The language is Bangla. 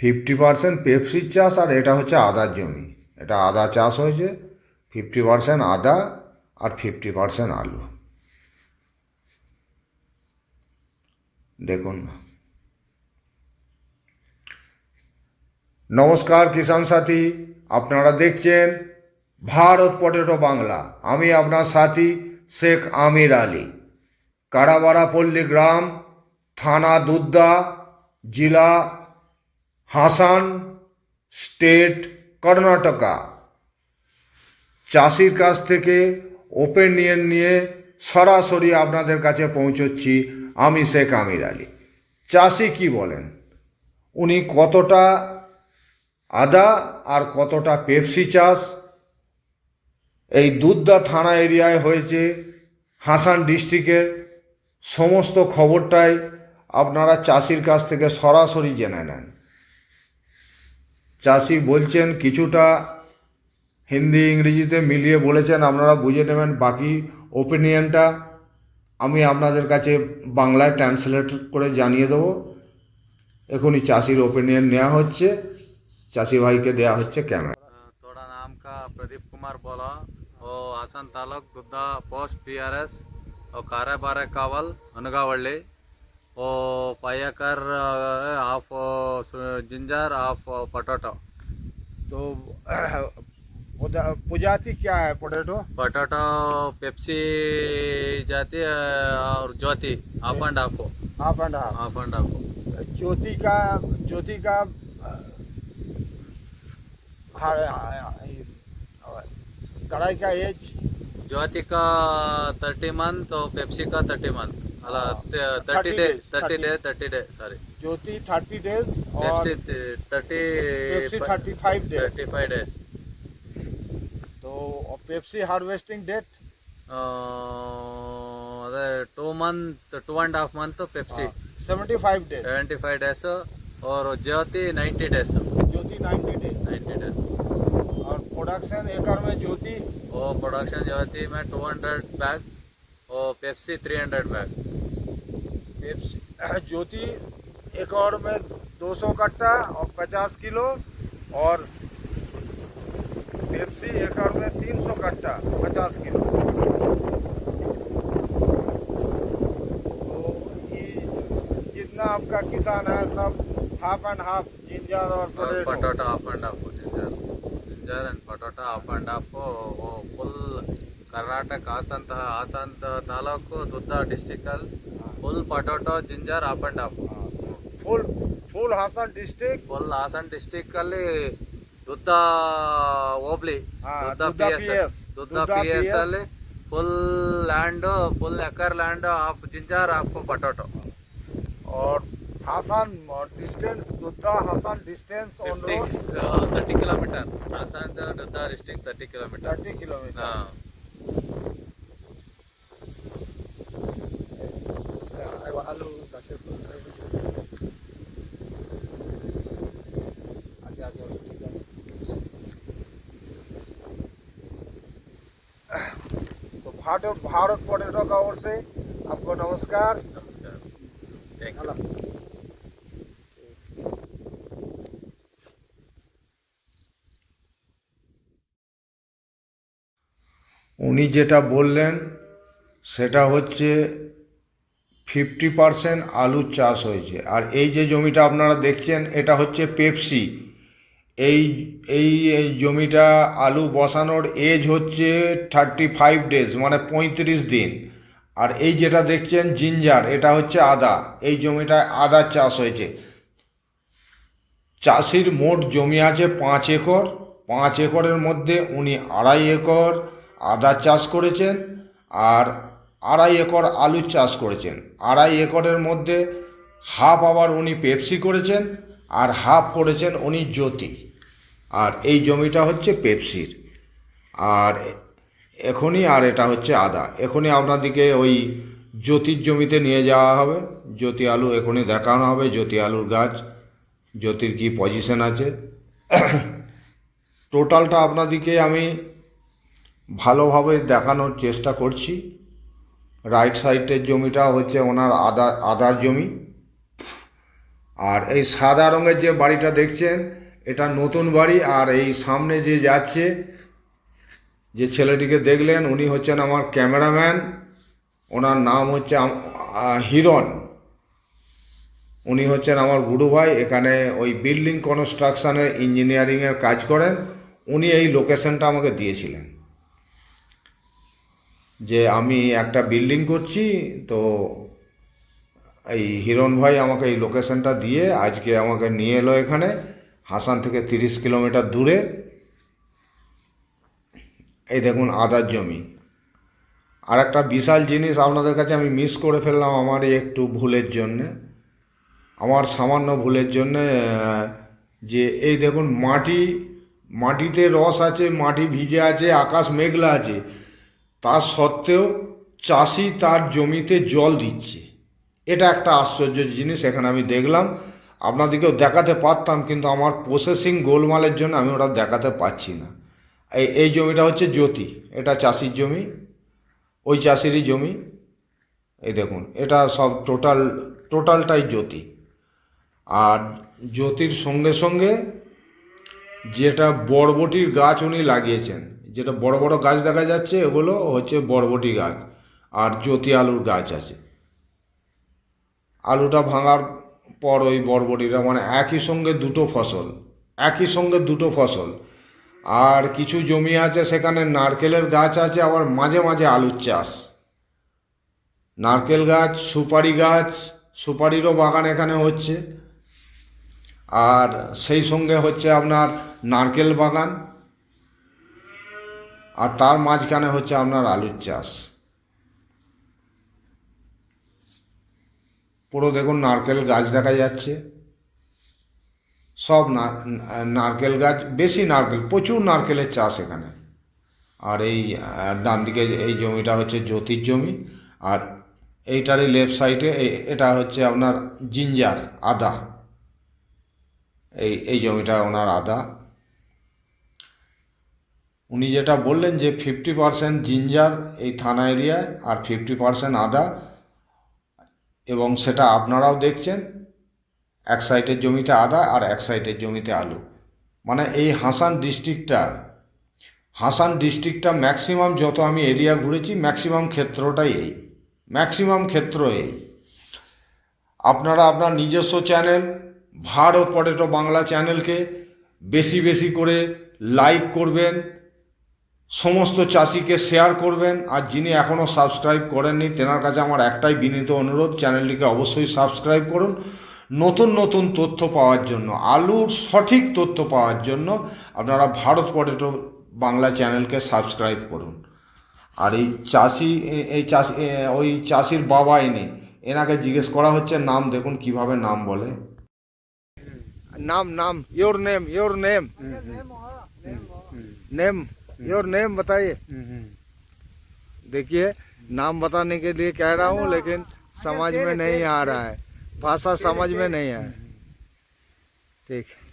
ফিফটি পার্সেন্ট পেপসির চাষ আর এটা হচ্ছে আদার জমি। এটা আদা চাষ হয়েছে, ফিফটি পার্সেন্ট আদা আর ফিফটি পার্সেন্ট আলু। দেখুন নমস্কার কিষাণ সাথী, আপনারা দেখছেন ভারত পটেটো বাংলা। আমি আপনার সাথী শেখ আমির আলী। কারাবাড়া পল্লী গ্রাম, থানা দুদ্দা, জেলা হাসান, স্টেট, কর্ণাটকা। চাষির কাছ থেকে ওপেনিয়ন নিয়ে সরাসরি আপনাদের কাছে পৌঁছচ্ছি আমি শেখ আমির আলী। চাষি কি বলেন? উনি কতটা আদা আর কতটা পেপসি চাষ? এই দুধদা থানা এরিয়ায় হয়েছে হাসান ডিস্ট্রিক্টের। সমস্ত খবরটাই আপনারা চাষির কাছ থেকে সরাসরি জেনে নেন। চাষি বলছেন, কিছুটা হিন্দি, ইংরেজিতে মিলিয়ে বলেছেন, আপনারা বুঝে নেবেন। বাকি ওপিনিয়নটা আমি আপনাদের কাছে বাংলায় ট্রান্সলেট করে জানিয়ে দেবো। এখনই চাষির ওপিনিয়ন নেওয়া হচ্ছে। চাষি ভাইকে দেওয়া হচ্ছে ক্যামেরা তোরা নাম কা প্রদীপ কুমার বলা। ও আসান তালক গুদ্দা পোস্ট পিআরএস ও কারে বারে কাওয়াল অনুগাওয়াল্লি बारे कावल अनगावಳ್ಳಿ वो पायाकर हाफ़ जिंजर हाफ़ पोटैटो तो पुजाती क्या है पोटैटो पोटैटो पेप्सी जाती है और Jyoti half and half half and half half and half Jyoti का ज्योति का कढ़ाई का एज ज्योति का थर्टी मंथ और पेप्सी का थर्टी मंथ डेज़ तो पेप्सी हार्वेस्टिंग डेट और Jyoti ninety days Jyoti ninety days ninety days और प्रोडक्शन में ज्योति और प्रोडक्शन ज्योति में टू हंड्रेड बैग और Pepsi three hundred bag Pepsi ज्योति एकड़ में 200 कट्टा और 50 किलो और पेप्सी एकड़ में 300 कट्टा 50 किलो तो ये जितना आपका किसान है सब हाफ एंड हाफ जिंजर और potato potato half and half ginger ginger and potato half and half वो फुल ಕರ್ನಾಟಕ ಹಾಸನ್ ತ- ಹಾಸನ್ ತ- ತಾಲೂಕು ದುದ್ದ ಡಿಸ್ಟಿಕ್ ಅಲ್ಲಿ full potato ginger half and half full full Hassan district full Hassan district ಅಲ್ಲಿ ದುದ್ದ ಹೋಬ್ಳಿ ಹಾ, Dudda Dudda P S PS. Dudda Dudda P S PS. ಅಲ್ಲಿ full land full acre land half ginger half potato और Hassan distance Dudda Hassan distance on road thirty kilometre Hassan Dudda district thirty kilometre thirty kilometre ಹಾ तो भारत হার্ট অফ ভারত পর্যটক অবশ্যই আপনার নমস্কার। উনি যেটা বললেন, সেটা হচ্ছে ফিফটি পারসেন্ট আলুর চাষ হয়েছে। আর এই যে জমিটা আপনারা দেখছেন, এটা হচ্ছে পেপসি এই এই এই জমিটা আলু বসানোর এজ হচ্ছে থার্টি ফাইভ ডেজ মানে পঁয়ত্রিশ দিন। আর এই যেটা দেখছেন জিঞ্জার এটা হচ্ছে আদা। এই জমিটায় আদার চাষ হয়েছে। চাষির মোট জমি আছে পাঁচ একর। পাঁচ একরের মধ্যে উনি আড়াই একর আদা চাষ করেছেন আর আড়াই একর আলুর চাষ করেছেন। আড়াই একরের মধ্যে হাফ আবার উনি পেপসি করেছেন। আর হাফ করেছেন উনি জ্যোতি। আর এই জমিটা হচ্ছে পেপসির। আর এখনই আর এটা হচ্ছে আদা। এখনই আপনাদেরকে ওই জ্যোতির জমিতে নিয়ে যাওয়া হবে। জ্যোতি আলু এখনই দেখানো হবে, জ্যোতি আলুর গাছ। জ্যোতির কী পজিশন আছে? টোটালটা আপনাদেরকে আমি ভালোভাবে দেখানোর চেষ্টা করছি। রাইট সাইডের জমিটা হচ্ছে ওনার আদা আদার জমি। আর এই সাদা রঙের যে বাড়িটা দেখছেন, এটা নতুন বাড়ি আর এই সামনে যে যাচ্ছে, যে ছেলেটিকে দেখলেন, উনি হচ্ছেন আমার ক্যামেরাম্যান। ওনার নাম হচ্ছে হিরণ। উনি হচ্ছেন আমার গুরু ভাই, এখানে ওই বিল্ডিং কনস্ট্রাকশনের ইঞ্জিনিয়ারিংয়ের কাজ করেন। উনি এই লোকেশনটা আমাকে দিয়েছিলেন। যে আমি একটা বিল্ডিং করছি, তো এই হিরণ ভাই আমাকে এই লোকেশনটা দিয়ে আজকে আমাকে নিয়ে এলো এখানে, হাসান থেকে তিরিশ কিলোমিটার দূরে। এই দেখুন আদার জমি। আর একটা বিশাল জিনিস আপনাদের কাছে আমি মিস করে ফেললাম আমার একটু ভুলের জন্যে। আমার সামান্য ভুলের জন্যে যে এই দেখুন মাটি, মাটিতে রস আছে, মাটি ভিজে আছে, আকাশ মেঘলা আছে। তার সত্ত্বেও চাষি তার জমিতে জল দিচ্ছে। এটা একটা আশ্চর্য জিনিস, এখানে আমি দেখলাম। আপনাদেরকেও দেখাতে পারতাম, কিন্তু আমার প্রসেসিং গোলমালের জন্য আমি ওটা দেখাতে পারছি না। এই এই জমিটা হচ্ছে জ্যোতি, এটা চাষির জমি, ওই চাষিরই জমি। এই দেখুন, এটা সব টোটাল টোটালটাই জ্যোতি। আর জ্যোতির সঙ্গে সঙ্গে যেটা বরবটির গাছ উনি লাগিয়েছেন, যেটা বড় বড় গাছ দেখা যাচ্ছে, এগুলো হচ্ছে বরবটি গাছ, আর জ্যোতি আলুর গাছ আছে। আলুটা ভাঙার পর ওই বরবটিটা মানে একই সঙ্গে দুটো ফসল, একই সঙ্গে দুটো ফসল। আর কিছু জমি আছে সেখানে নারকেলের গাছ আছে, আবার মাঝে মাঝে আলুর চাষ। নারকেল গাছ, সুপারি গাছ, সুপারিরও বাগান এখানে হচ্ছে। আর সেই সঙ্গে হচ্ছে আপনার নারকেল বাগান। আর তার মাঝখানে হচ্ছে আপনার আলুর চাষ। পুরো দেখুন নারকেল গাছ দেখা যাচ্ছে। সব নারকেল গাছ, বেশি নারকেল, প্রচুর নারকেলের চাষ এখানে। আর এই ডান দিকে এই জমিটা হচ্ছে জ্যোতির জমি। আর এইটারই লেফট সাইডে এটা হচ্ছে আপনার জিঞ্জার, আদা। এই এই জমিটা ওনার আদা। উনি যেটা বললেন যে ফিফটি পার্সেন্ট জিঞ্জার এই থানা এরিয়ায় আর ফিফটি পার্সেন্ট আদা। এবং সেটা আপনারাও দেখছেন, এক সাইডের জমিতে আদা আর এক সাইডের জমিতে আলু। মানে এই হাসান ডিস্ট্রিক্টটা হাসান ডিস্ট্রিক্টটা ম্যাক্সিমাম যত আমি এরিয়া ঘুরেছি, ম্যাক্সিমাম ক্ষেত্রটাই এই। ম্যাক্সিমাম ক্ষেত্র এই। আপনারা আপনার নিজস্ব চ্যানেল, ভারত পটেটো বাংলা চ্যানেলকে বেশি বেশি করে লাইক করবেন সমস্ত চাষিকে শেয়ার করবেন। আর যিনি এখনও সাবস্ক্রাইব করেননি তেনার কাছে আমার একটাই বিনীত অনুরোধ চ্যানেলটিকে অবশ্যই সাবস্ক্রাইব করুন। নতুন নতুন তথ্য পাওয়ার জন্য আলুর সঠিক তথ্য পাওয়ার জন্য আপনারা ভারত পটেটো বাংলা চ্যানেলকে সাবস্ক্রাইব করুন। আর এই চাষি এই চাষি ওই চাষির বাবা এনে এনাকে জিজ্ঞেস করা হচ্ছে নাম দেখুন কীভাবে নাম বলে। নাম নাম your name your name name. Your name बताइए। देखिए, नाम बताने के लिए कह रहा हूँ, लेकिन समझ में नहीं आ रहा है। भाषा समझ में नहीं आया ठीक है।